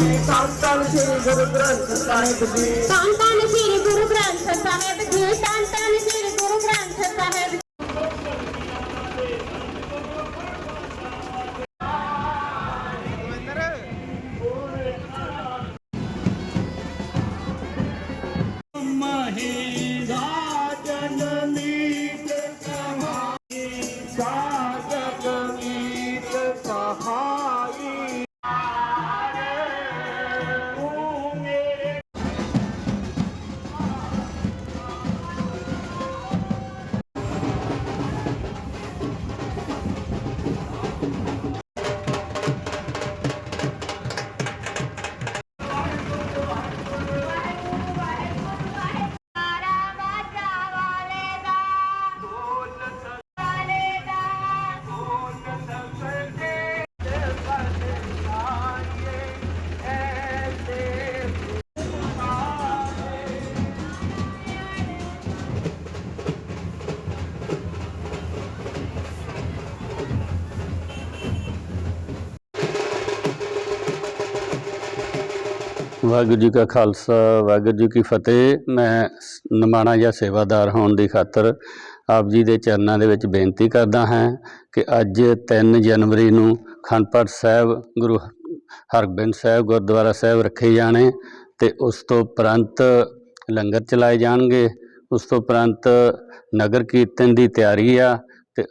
ਜੀ ਧੰਨ ਧੰਨ ਸ੍ਰੀ ਗੁਰੂ ਗ੍ਰੰਥ ਸਾਹਿਬ ਜੀ। ਧੰਨ ਧੰਨ ਸ੍ਰੀ ਗੁਰੂ ਗ੍ਰੰਥ ਸਾਹਿਬ ਜੀ ਧੰਨ ਧੰਨ ਸ੍ਰੀ ਗੁਰੂ ਗ੍ਰੰਥ ਸਾਹਿਬ ਜੀ। ਵਾਹਿਗੁਰੂ ਜੀ ਕਾ ਖਾਲਸਾ, ਵਾਹਿਗੁਰੂ ਜੀ ਕੀ ਫਤਿਹ। ਮੈਂ ਸ- ਨਿਮਾਣਾ ਜਾਂ ਸੇਵਾਦਾਰ ਹੋਣ ਦੀ ਖਾਤਰ ਆਪ ਜੀ ਦੇ ਚਰਨਾਂ ਦੇ ਵਿੱਚ ਬੇਨਤੀ ਕਰਦਾ ਹਾਂ ਕਿ ਅੱਜ 3 ਜਨਵਰੀ ਨੂੰ ਅਖੰਡ ਪਾਠ ਸਾਹਿਬ, ਗੁਰੂ ਹਰਗੋਬਿੰਦ ਸਾਹਿਬ ਗੁਰਦੁਆਰਾ ਸਾਹਿਬ ਰੱਖੇ ਜਾਣੇ ਤੇ ਉਸ ਤੋਂ ਉਪਰੰਤ ਲੰਗਰ ਚਲਾਏ ਜਾਣਗੇ। ਉਸ ਤੋਂ ਉਪਰੰਤ ਨਗਰ ਕੀਰਤਨ ਦੀ ਤਿਆਰੀ ਆ ਤੇ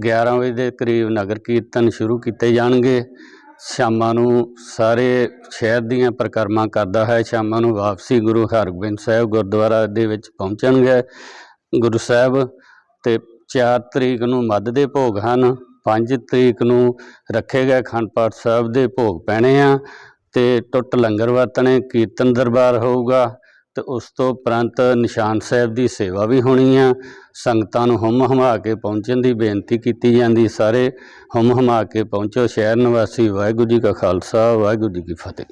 11 ਵਜੇ ਦੇ ਕਰੀਬ ਨਗਰ ਕੀਰਤਨ ਸ਼ੁਰੂ ਕੀਤੇ ਜਾਣਗੇ। ਸ਼ਾਮਾਂ ਨੂੰ ਸਾਰੇ ਸ਼ਹਿਰ ਦੀਆਂ ਪਰਿਕਰਮਾ ਕਰਦਾ ਹੈ। ਸ਼ਾਮਾਂ ਨੂੰ ਵਾਪਸੀ ਗੁਰੂ ਹਰਗੋਬਿੰਦ ਸਾਹਿਬ ਗੁਰਦੁਆਰਾ ਦੇ ਵਿੱਚ ਪਹੁੰਚਣਗੇ। ਗੁਰੂ ਸਾਹਿਬ, ਤੇ 4 ਤਰੀਕ ਨੂੰ ਮੱਧ ਦੇ ਭੋਗ ਹਨ। 5 ਤਰੀਕ ਨੂੰ ਰੱਖੇ ਗਏ ਅਖੰਡ ਪਾਠ ਸਾਹਿਬ ਦੇ ਭੋਗ ਪੈਣੇ ਆ, ਤੇ ਟੁੱਟ ਲੰਗਰ ਵਰਤਣੇ, ਕੀਰਤਨ ਦਰਬਾਰ ਹੋਊਗਾ। ਤੇ ਉਸ ਤੋਂ ਉਪਰੰਤ ਨਿਸ਼ਾਨ ਸਾਹਿਬ ਦੀ ਸੇਵਾ ਵੀ ਹੋਣੀ ਆ। ਸੰਗਤਾਂ ਨੂੰ ਹੁਮ ਹਮਾ ਕੇ ਪਹੁੰਚਣ ਦੀ ਬੇਨਤੀ ਕੀਤੀ ਜਾਂਦੀ। ਸਾਰੇ ਹੁਮ ਹਮਾ ਕੇ ਪਹੁੰਚੋ। ਸ਼ਹਿਰ ਨਿਵਾਸੀ ਵਾਹਿਗੁਰੂ ਜੀ ਕਾ ਖਾਲਸਾ, ਵਾਹਿਗੁਰੂ ਜੀ ਕੀ ਫਤਿਹ।